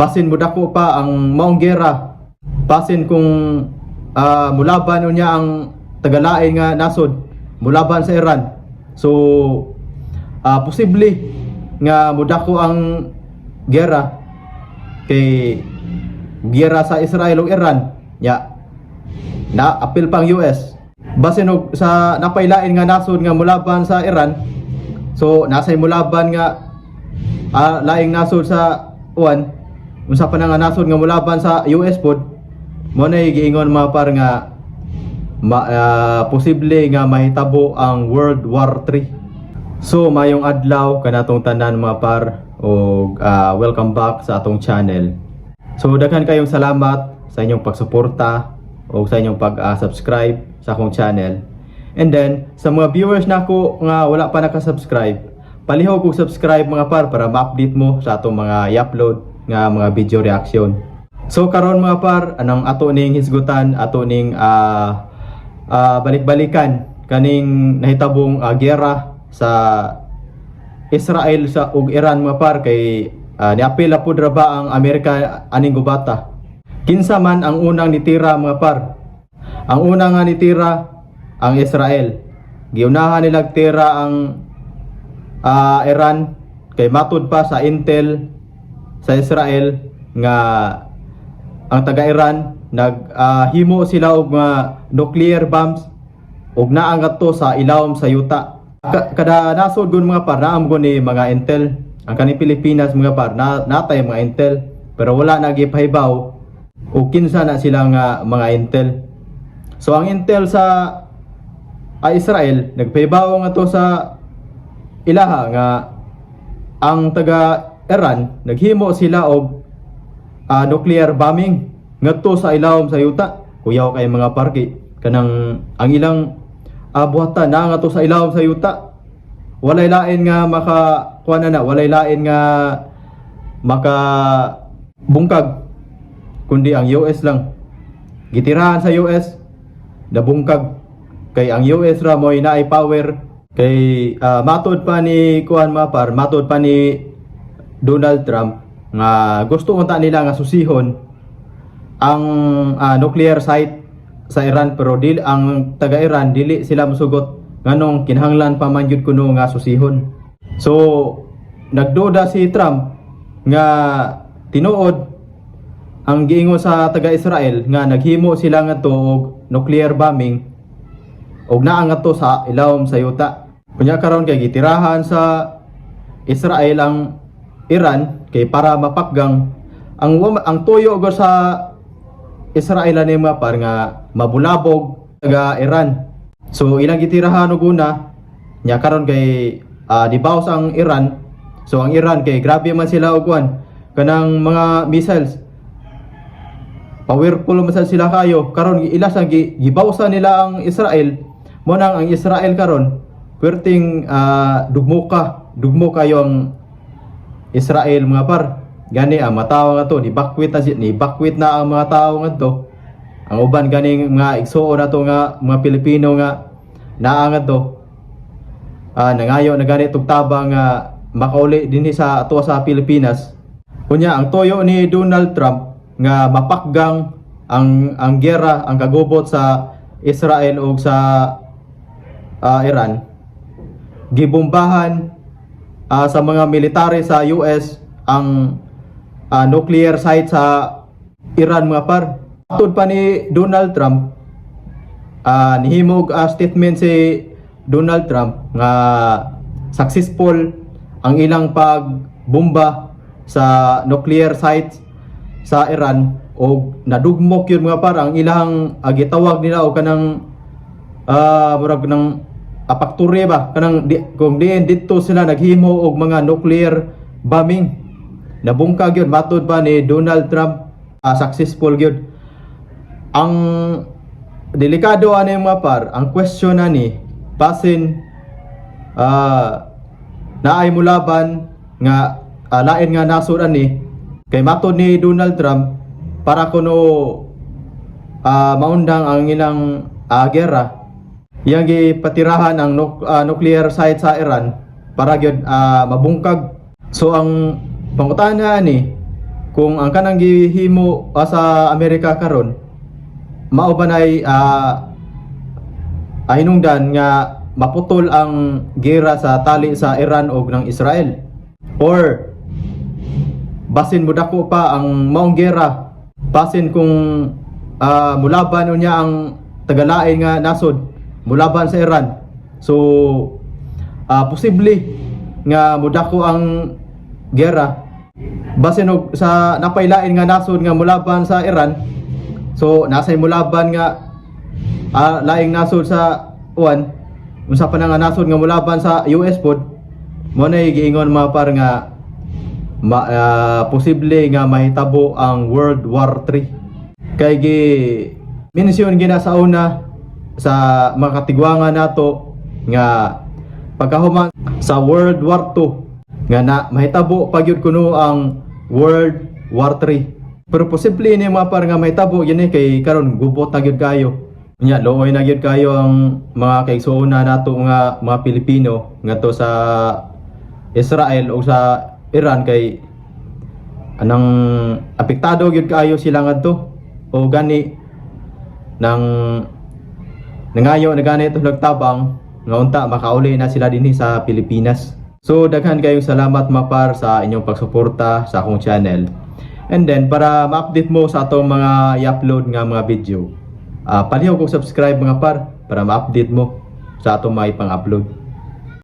basin mo dako pa ang maong gera. Basin kung ah, mulaban unya ang tagalain nga nasod. Mulaban sa Iran. So ah, posible nga mudako ang gera kay gera sa Israel ug Iran. Ya na apil pang US basin og sa napaylain nga nasod nga mulaban sa Iran. So nasay mulaban nga ah, laing nasod sa uwan unsa pa na nga nasod nga mulaban sa US pod mo na giingon mga par nga ma, ah, posible nga mahitabo ang World War 3 so mayong adlaw kanatong tanan mga par og ah, welcome back sa atong channel. So daghan kayong salamat sa inyong pagsuporta o sa inyong pag-subscribe sa akong channel. And then sa mga viewers nako nga wala pa naka-subscribe palihog kog subscribe mga par para ma-update mo sa atong mga i-upload nga mga video reaction. So karon mga par, anong ato ning hisgutan, ato ning ah, ah, balik-balikan kaning nahitabong ah, gera sa Israel sa ug Iran mga par kay uh, niapila pud ra ba ang Amerika aning gubata. Kinsa man ang unang nitira mga par? Ang unang nga nitira ang Israel. Giunahan nila tira ang ah, Iran kay matud pa sa intel sa Israel nga ang taga-Iran naghimo sila og mga nuclear bombs ug naangat to sa ilawom sa yuta. Ka- kada nasod gun mga par naam gun ni mga intel ang kaning Pilipinas mga par na natay mga intel pero wala na gipahibaw ug kinsa na sila nga mga intel. So ang intel sa ah, Israel nagpahibaw nga to sa ilaha nga ang taga Iran naghimo sila og ah, nuclear bombing ngadto sa ilawom sa yuta. Kuyaw kay mga parki kanang ang ilang uh, na nga to sa ilawom sa yuta. Walay lain nga maka kuha na walay lain nga maka bungkag kundi ang US lang. Gitirahan sa US nabungkag kay ang US ra mo naay power kay ah, matod pa ni kuan mapar matod pa ni Donald Trump nga gusto unta nila nga susihon ang ah, nuclear site sa Iran pero dili ang taga Iran dili sila mosugot nganong kinahanglan pa man gyud kuno nga susihon. So nagduda si Trump nga tinuod ang giingon sa taga Israel nga naghimo sila nga to og nuclear bombing og naa nga to sa ilawom sa yuta. Kunya karon kay gitirahan sa Israel ang Iran kay para mapakgang ang ang tuyo go sa Israel ani mga par nga mabulabog taga Iran. So ilang gitirahan og una nya karon kay ah, dibaws ang Iran. So ang Iran kay grabe man sila og kuan kanang mga missiles. Powerful man sila kayo. Karon ilas ang gi- gibawsa nila ang Israel. Mo nang ang Israel karon perting ah, dugmo ka, dugmo kayo ang Israel mga par. Gani ang mga tao nga to, ni bakwit na ni bakwit na ang mga tao nga to. Ang uban ganing mga igsuon na to nga mga Pilipino nga naa nga to. Ah nangayo na gani tugtabang nga makauli dinhi sa ato sa Pilipinas. Kunya ang toyo ni Donald Trump nga mapakgang ang ang gera ang kagubot sa Israel ug sa ah, Iran gibombahan ah, sa mga military sa US ang ah, nuclear site sa Iran mga par. Tud pa ni Donald Trump ah, nihimog ah, statement si Donald Trump nga successful ang ilang pagbomba sa nuclear sites sa Iran o nadugmok yun mga par ang ilang ah, gitawag nila o kanang ah murag ng apakture ba? Kanang di, kung diin dito sila naghimo og mga nuclear bombing. Nabungkag yun. Matud pa ni Donald Trump? Ah, successful gyud ang delikado ani mga par ang question ani basin ah naay mulaban nga ah, lain nga nasud ani kay matud ni Donald Trump para kuno ah, maundang ang ilang ah, gera yang gipatirahan ang nuk- ah, nuclear site sa Iran para gyud ah, mabungkag. So ang pangutana ni kung ang kanang gihimo ah, sa Amerika karon mao ba nay ah, ah, hinungdan nga maputol ang gera sa tali sa Iran o ng Israel? Or basin mo dako pa ang maong gera? Basin kung ah, mulaban unya ang tagalain nga nasod mulaban sa Iran? So ah, posible nga mudako ang gera. Basin og sa napaylain nga nasod nga mulaban sa Iran so nasay mulaban nga ah, laing nasod sa uwan unsa pa na nga nasod nga mulaban sa US pod mo na giingon mga par nga ma, ah, posible nga mahitabo ang World War 3 kay gi minisyon gina sa una sa mga katigwangan nato nga pagkahuman sa World War 2 nga na mahitabo pagyud kuno ang World War 3 pero posible ni mga par nga mahitabo gini kay karon gubot na kayo. Nya looy na kayo ang mga kaigsuona nato nga mga Pilipino ngadto sa Israel o sa Iran kay anang apektado gyud kaayo sila ngadto. O gani nang nangayo na gani ito nagtabang nga unta makauli na sila dinhi sa Pilipinas. So daghan kayong salamat mapar sa inyong pagsuporta sa akong channel. And then para ma-update mo sa atong mga i-upload nga mga video ah palihaw kog subscribe mga par para ma-update mo sa atong mga ipang-upload